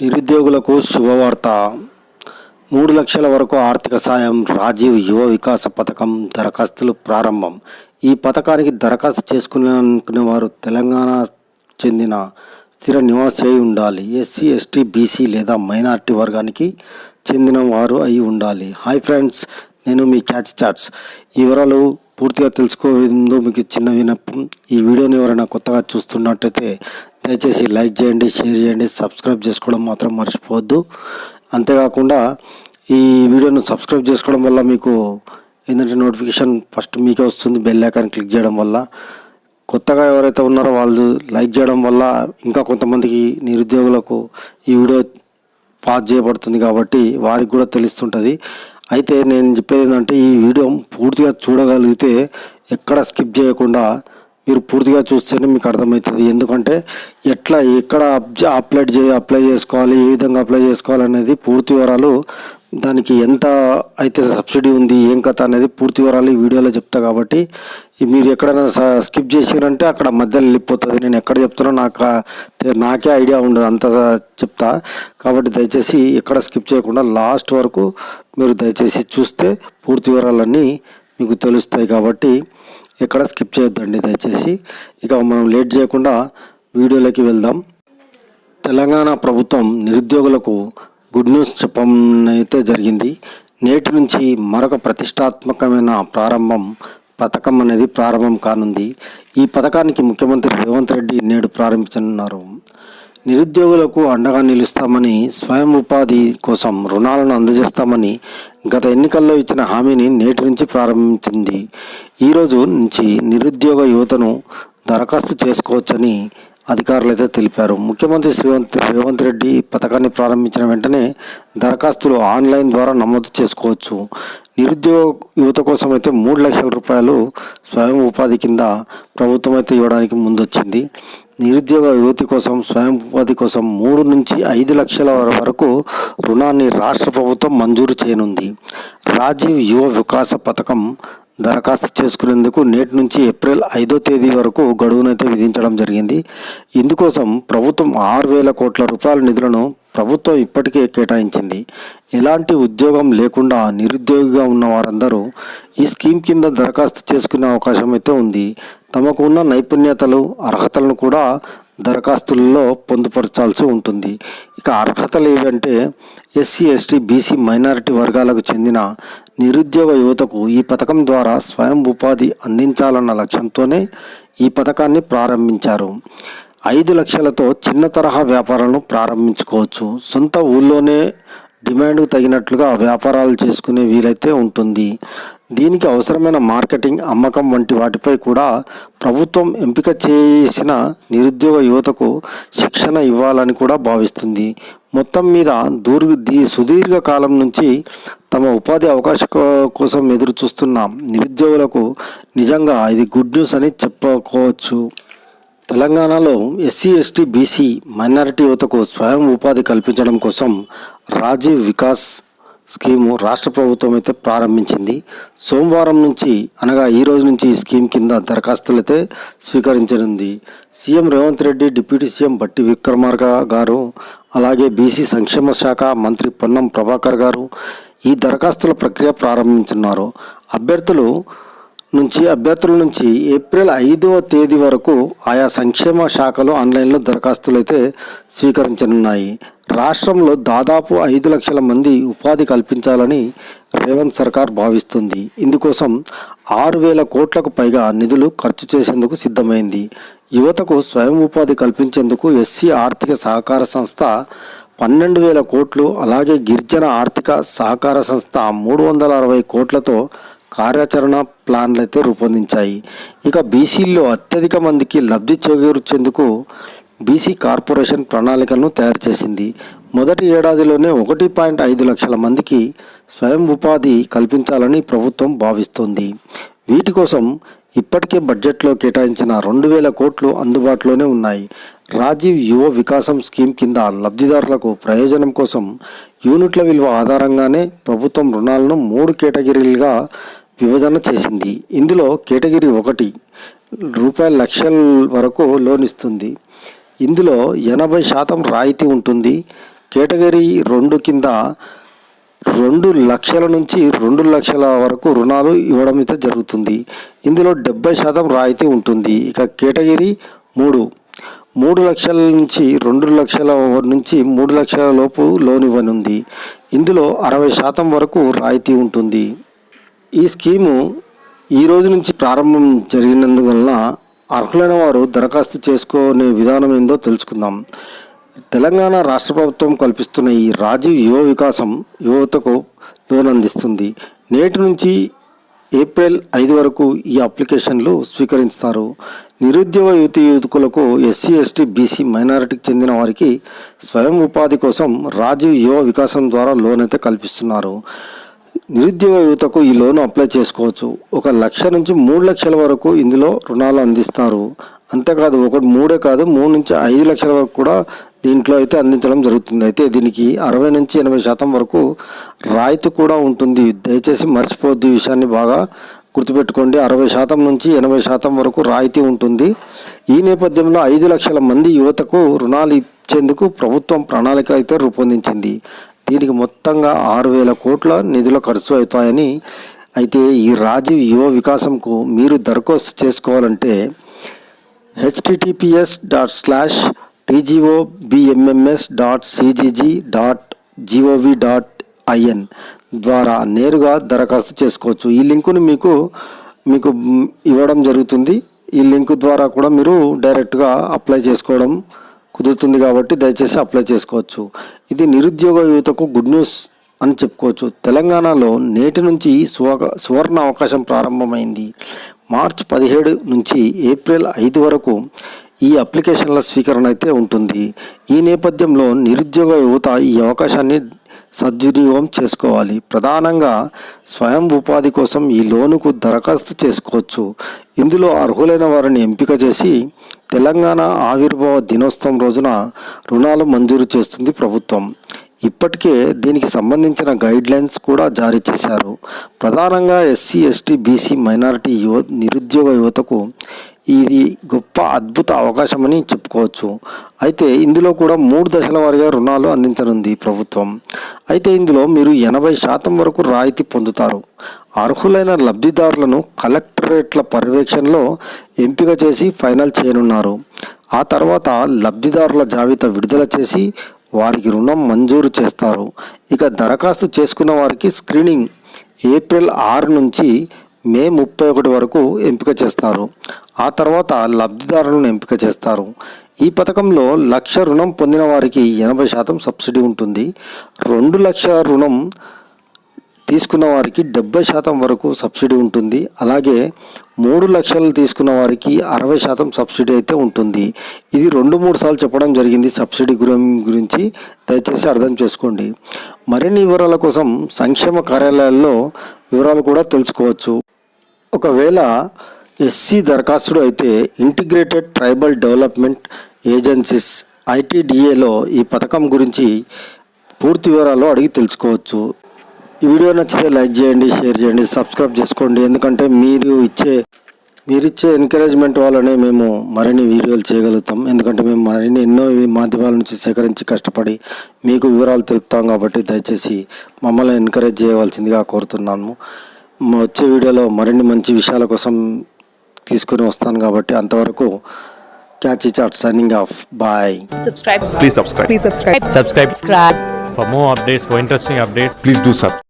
నిరుద్యోగులకు శుభవార్త. మూడు లక్షల వరకు ఆర్థిక సాయం రాజీవ్ యువ వికాస పథకం దరఖాస్తులు ప్రారంభం. ఈ పథకానికి దరఖాస్తు చేసుకునే వారు తెలంగాణ చెందిన స్థిర నివాసి అయి ఉండాలి. ఎస్సీ ఎస్టీ బీసీ లేదా మైనారిటీ వర్గానికి చెందిన వారు అయి ఉండాలి. హాయ్ ఫ్రెండ్స్ నేను మీ క్యాచ్ చాట్స్. ఈ వివరాలు పూర్తిగా తెలుసుకోవడం మీకు చిన్న వినపం ఈ వీడియోని ఎవరైనా కొత్తగా చూస్తున్నట్టయితే దయచేసి లైక్ చేయండి షేర్ చేయండి సబ్స్క్రైబ్ చేసుకోవడం మాత్రం మర్చిపోవద్దు. అంతేకాకుండా ఈ వీడియోను సబ్స్క్రైబ్ చేసుకోవడం వల్ల మీకు ఏంటంటే నోటిఫికేషన్ ఫస్ట్ మీకే వస్తుంది బెల్ ఐకాన్ క్లిక్ చేయడం వల్ల. కొత్తగా ఎవరైతే ఉన్నారో వాళ్ళు లైక్ చేయడం వల్ల ఇంకా కొంతమందికి నిరుద్యోగులకు ఈ వీడియో పాస్ చేయబడుతుంది కాబట్టి వారికి కూడా తెలుస్తుంటుంది. అయితే నేను చెప్పేది ఏంటంటే ఈ వీడియో పూర్తిగా చూడగలిగితే ఎక్కడ స్కిప్ చేయకుండా మీరు పూర్తిగా చూస్తేనే మీకు అర్థమవుతుంది. ఎందుకంటే ఎట్లా ఎక్కడ అప్లైడ్ చే అప్లై చేసుకోవాలి ఏ విధంగా అప్లై చేసుకోవాలి అనేది పూర్తి వివరాలు దానికి ఎంత అయితే సబ్సిడీ ఉంది ఏం కథ అనేది పూర్తి వివరాలు ఈ వీడియోలో చెప్తా కాబట్టి మీరు ఎక్కడైనా స- స్కిప్ చేసిరంటే అక్కడ మధ్యలో వెళ్ళిపోతుంది. నేను ఎక్కడ చెప్తున్నా నాకు నాకే ఐడియా ఉండదు అంత చెప్తా. కాబట్టి దయచేసి ఎక్కడ స్కిప్ చేయకుండా లాస్ట్ వరకు మీరు దయచేసి చూస్తే పూర్తి వివరాలన్నీ మీకు తెలుస్తాయి కాబట్టి ఎక్కడ స్కిప్ చేయొద్దండి దయచేసి. ఇక మనం లేట్ చేయకుండా వీడియోలోకి వెళ్దాం. తెలంగాణ ప్రభుత్వం నిరుద్యోగులకు గుడ్ న్యూస్ చెప్పనైతే జరిగింది. నేటి నుంచి మరొక ప్రతిష్టాత్మకమైన ప్రారంభం పథకం అనేది ప్రారంభం కానుంది. ఈ పథకానికి ముఖ్యమంత్రి రేవంత్ రెడ్డి నేడు ప్రారంభించనున్నారు. నిరుద్యోగులకు అండగా నిలుస్తామని స్వయం ఉపాధి కోసం రుణాలను అందజేస్తామని గత ఎన్నికల్లో ఇచ్చిన హామీని నేటి నుంచి ప్రారంభించింది. ఈరోజు నుంచి నిరుద్యోగ యువతను దరఖాస్తు చేసుకోవచ్చని అధికారులు అయితే తెలిపారు. ముఖ్యమంత్రి శ్రీవంత్ రేవంత్ రెడ్డి పథకాన్ని ప్రారంభించిన వెంటనే దరఖాస్తులు ఆన్లైన్ ద్వారా నమోదు చేసుకోవచ్చు. నిరుద్యోగ యువత కోసం అయితే మూడు లక్షల రూపాయలు స్వయం ఉపాధి కింద ప్రభుత్వం అయితే ఇవ్వడానికి ముందొచ్చింది. నిరుద్యోగ యువతి కోసం స్వయం ఉపాధి కోసం మూడు నుంచి ఐదు లక్షల వరకు రుణాన్ని రాష్ట్ర ప్రభుత్వం మంజూరు చేయనుంది. రాజీవ్ యువ వికాస పథకం దరఖాస్తు చేసుకునేందుకు నేటి నుంచి ఏప్రిల్ ఐదో తేదీ వరకు గడువునైతే విధించడం జరిగింది. ఇందుకోసం ప్రభుత్వం ఆరు వేల కోట్ల రూపాయల నిధులను ప్రభుత్వం ఇప్పటికే కేటాయించింది. ఎలాంటి ఉద్యోగం లేకుండా నిరుద్యోగిగా ఉన్న వారందరూ ఈ స్కీమ్ కింద దరఖాస్తు చేసుకునే అవకాశం అయితే ఉంది. తమకు ఉన్న నైపుణ్యతలు అర్హతలను కూడా దరఖాస్తులలో పొందుపరచాల్సి ఉంటుంది. ఇక అర్హతలు ఏవంటే ఎస్సీ ఎస్టీ బీసీ మైనారిటీ వర్గాలకు చెందిన నిరుద్యోగ యువతకు ఈ పథకం ద్వారా స్వయం ఉపాధి అందించాలన్న లక్ష్యంతోనే ఈ పథకాన్ని ప్రారంభించారు. ఐదు లక్షలతో చిన్న తరహా వ్యాపారాలను ప్రారంభించుకోవచ్చు. సొంత ఊళ్ళోనే డిమాండ్కు తగినట్లుగా వ్యాపారాలు చేసుకునే వీలైతే ఉంటుంది. దీనికి అవసరమైన మార్కెటింగ్ అమ్మకం వంటి వాటిపై కూడా ప్రభుత్వం ఎంపిక చేసిన నిరుద్యోగ యువతకు శిక్షణ ఇవ్వాలని కూడా భావిస్తుంది. మొత్తం మీద దూర్ దీ సుదీర్ఘ కాలం నుంచి తమ ఉపాధి అవకాశ కోసం ఎదురు చూస్తున్న నిరుద్యోగులకు నిజంగా ఇది గుడ్ న్యూస్ అని చెప్పుకోవచ్చు. తెలంగాణలో ఎస్సీ ఎస్టీ బీసీ మైనారిటీ యువతకు స్వయం ఉపాధి కల్పించడం కోసం రాజీవ్ వికాస్ స్కీము రాష్ట్ర ప్రభుత్వం అయితే ప్రారంభించింది. సోమవారం నుంచి అనగా ఈ రోజు నుంచి ఈ స్కీమ్ కింద దరఖాస్తులు అయితే స్వీకరించనుంది. CM Revanth Reddy deputy CM Bhatti Vikramarka గారు అలాగే బీసీ సంక్షేమ శాఖ మంత్రి పొన్నం ప్రభాకర్ గారు ఈ దరఖాస్తుల ప్రక్రియ ప్రారంభించున్నారు అభ్యర్థులు నుంచి అభ్యర్థుల నుంచి ఏప్రిల్ ఐదవ తేదీ వరకు ఆయా సంక్షేమ శాఖలు ఆన్లైన్లో దరఖాస్తులు అయితే స్వీకరించనున్నాయి. రాష్ట్రంలో దాదాపు ఐదు లక్షల మంది ఉపాధి కల్పించాలని రేవంత్ సర్కార్ భావిస్తుంది. ఇందుకోసం ఆరు వేల కోట్లకు పైగా నిధులు ఖర్చు చేసేందుకు సిద్ధమైంది. యువతకు స్వయం ఉపాధి కల్పించేందుకు ఎస్సీ ఆర్థిక సహకార సంస్థ పన్నెండు వేల కోట్లు అలాగే గిరిజన ఆర్థిక సహకార సంస్థ మూడు వందల అరవై కోట్లతో కార్యాచరణ ప్లాన్లు అయితే రూపొందించాయి. ఇక బీసీల్లో అత్యధిక మందికి లబ్ధి చేకూర్చేందుకు బీసీ కార్పొరేషన్ ప్రణాళికలను తయారు చేసింది. మొదటి ఏడాదిలోనే ఒకటి పాయింట్ ఐదు లక్షల మందికి స్వయం ఉపాధి కల్పించాలని ప్రభుత్వం భావిస్తోంది. వీటి కోసం ఇప్పటికే బడ్జెట్లో కేటాయించిన రెండు వేల కోట్లు అందుబాటులోనే ఉన్నాయి. రాజీవ్ యువ వికాసం స్కీమ్ కింద లబ్ధిదారులకు ప్రయోజనం కోసం యూనిట్ల విలువ ఆధారంగానే ప్రభుత్వం రుణాలను మూడు కేటగిరీలుగా విభజన చేసింది. ఇందులో కేటగిరీ ఒకటి రూపాయల లక్షల వరకు లోన్ ఇస్తుంది. ఇందులో ఎనభై శాతం రాయితీ ఉంటుంది. కేటగిరీ రెండు కింద రెండు లక్షల నుంచి రెండు లక్షల వరకు రుణాలు ఇవ్వడం అయితే జరుగుతుంది. ఇందులో డెబ్బై శాతం రాయితీ ఉంటుంది. ఇక కేటగిరీ మూడు. మూడు లక్షల నుంచి రెండు లక్షల నుంచి మూడు లక్షల లోపు లోన్ ఇవ్వనుంది. ఇందులో అరవై శాతం వరకు రాయితీ ఉంటుంది. ఈ స్కీము ఈ రోజు నుంచి ప్రారంభం జరిగినందువలన అర్హులైన వారు దరఖాస్తు చేసుకునే విధానం ఏందో తెలుసుకుందాం. తెలంగాణ రాష్ట్ర ప్రభుత్వం కల్పిస్తున్న ఈ రాజీవ్ యువ వికాసం యువతకు లోన్ అందిస్తుంది నేటి నుంచి ఏప్రిల్ ఐదు వరకు ఈ అప్లికేషన్లు స్వీకరిస్తారు. నిరుద్యోగ యువతి యువకులకు ఎస్సీ ఎస్టీ బీసీ మైనారిటీకి చెందిన వారికి స్వయం ఉపాధి కోసం రాజీవ్ యువ వికాసం ద్వారా లోన్ అయితే కల్పిస్తున్నారు. నిరుద్యోగ యువతకు ఈ లోన్ అప్లై చేసుకోవచ్చు. ఒక లక్ష నుంచి మూడు లక్షల వరకు ఇందులో రుణాలు అందిస్తారు. అంతేకాదు ఒకటి మూడే కాదు మూడు నుంచి ఐదు లక్షల వరకు కూడా దీంట్లో అయితే అందించడం జరుగుతుంది. అయితే దీనికి అరవై నుంచి ఎనభై శాతం వరకు రాయితీ కూడా ఉంటుంది. దయచేసి మర్చిపోద్ది ఈ విషయాన్ని బాగా గుర్తుపెట్టుకోండి. అరవై శాతం నుంచి ఎనభై శాతం వరకు రాయితీ ఉంటుంది. ఈ నేపథ్యంలో ఐదు లక్షల మంది యువతకు రుణాలు ఇచ్చేందుకు ప్రభుత్వం ప్రణాళిక అయితే రూపొందించింది. దీనికి మొత్తంగా ఆరు వేల కోట్ల నిధులు ఖర్చు అవుతాయని అయితే ఈ రాజీవ్ యువ వికాసంకు మీరు దరఖాస్తు చేసుకోవాలంటే HTTPS dot slash TGO BMMS dot CGG dot GOV dot IN ద్వారా నేరుగా దరఖాస్తు చేసుకోవచ్చు. ఈ లింకును మీకు మీకు ఇవ్వడం జరుగుతుంది. ఈ లింక్ ద్వారా కూడా మీరు డైరెక్ట్గా అప్లై చేసుకోవడం కుదురుతుంది కాబట్టి దయచేసి అప్లై చేసుకోవచ్చు. ఇది నిరుద్యోగ యువతకు గుడ్ న్యూస్ అని చెప్పుకోవచ్చు. తెలంగాణలో నేటి నుంచి సువ సువర్ణ అవకాశం ప్రారంభమైంది. మార్చ్ పదిహేడు నుంచి ఏప్రిల్ ఐదు వరకు ఈ అప్లికేషన్ల స్వీకరణ అయితే ఉంటుంది. ఈ నేపథ్యంలో నిరుద్యోగ యువత ఈ అవకాశాన్ని సద్వినియోగం చేసుకోవాలి. ప్రధానంగా స్వయం ఉపాధి కోసం ఈ లోనుకు దరఖాస్తు చేసుకోవచ్చు. ఇందులో అర్హులైన వారిని ఎంపిక చేసి తెలంగాణ ఆవిర్భావ దినోత్సవం రోజున రుణాలు మంజూరు చేస్తుంది ప్రభుత్వం. ఇప్పటికే దీనికి సంబంధించిన గైడ్ లైన్స్ కూడా జారీ చేశారు. ప్రధానంగా ఎస్సీ ఎస్టీ బీసీ మైనారిటీ యువ నిరుద్యోగ యువతకు ఇది గొప్ప అద్భుత అవకాశమని చెప్పుకోవచ్చు. అయితే ఇందులో కూడా మూడు దశల వారీగా రుణాలు అందించనుంది ప్రభుత్వం. అయితే ఇందులో మీరు ఎనభై శాతం వరకు రాయితీ పొందుతారు. అర్హులైన లబ్ధిదారులను కలెక్టరేట్ల పర్యవేక్షణలో ఎంపిక చేసి ఫైనల్ చేయనున్నారు. ఆ తర్వాత లబ్ధిదారుల జాబితా విడుదల చేసి వారికి రుణం మంజూరు చేస్తారు. ఇక దరఖాస్తు చేసుకున్న వారికి స్క్రీనింగ్ ఏప్రిల్ ఆరు నుంచి మే ముప్పై ఒకటి వరకు ఎంపిక చేస్తారు. ఆ తర్వాత లబ్ధిదారులను ఎంపిక చేస్తారు. ఈ పథకంలో లక్ష రుణం పొందిన వారికి ఎనభై శాతం సబ్సిడీ ఉంటుంది. రెండు లక్షల రుణం తీసుకున్న వారికి డెబ్బై శాతం వరకు సబ్సిడీ ఉంటుంది. అలాగే మూడు లక్షలు తీసుకున్న వారికి అరవై శాతం సబ్సిడీ అయితే ఉంటుంది. ఇది రెండు మూడు సార్లు చెప్పడం జరిగింది సబ్సిడీ గురించి. దయచేసి అర్థం చేసుకోండి. మరిన్ని వివరాల కోసం సంక్షేమ కార్యాలయాల్లో వివరాలు కూడా తెలుసుకోవచ్చు. ఒకవేళ ఎస్సీ దరఖాస్తుడు అయితే ఇంటిగ్రేటెడ్ ట్రైబల్ డెవలప్మెంట్ ఏజెన్సీస్ ఐటీడీఏలో ఈ పథకం గురించి పూర్తి వివరాలు అడిగి తెలుసుకోవచ్చు. ఈ వీడియో నచ్చితే లైక్ చేయండి షేర్ చేయండి సబ్స్క్రైబ్ చేసుకోండి. ఎందుకంటే మీరు ఇచ్చే మీరిచ్చే ఎంకరేజ్మెంట్ వల్లనే మేము మరిన్ని వీడియోలు చేయగలుగుతాం. ఎందుకంటే మేము మరిన్ని ఎన్నో మాధ్యమాల నుంచి సేకరించి కష్టపడి మీకు వివరాలు తెలుపుతాం కాబట్టి దయచేసి మమ్మల్ని ఎంకరేజ్ చేయవలసిందిగా కోరుతున్నాము. మ- వచ్చే వీడియోలో మరిన్ని మంచి విషయాల కోసం తీసుకొని వస్తాను కాబట్టి అంతవరకు catch chat signing off. Bye. Subscribe. Please subscribe. please subscribe. Subscribe. Subscribe. For more updates, for interesting updates. Please do subscribe.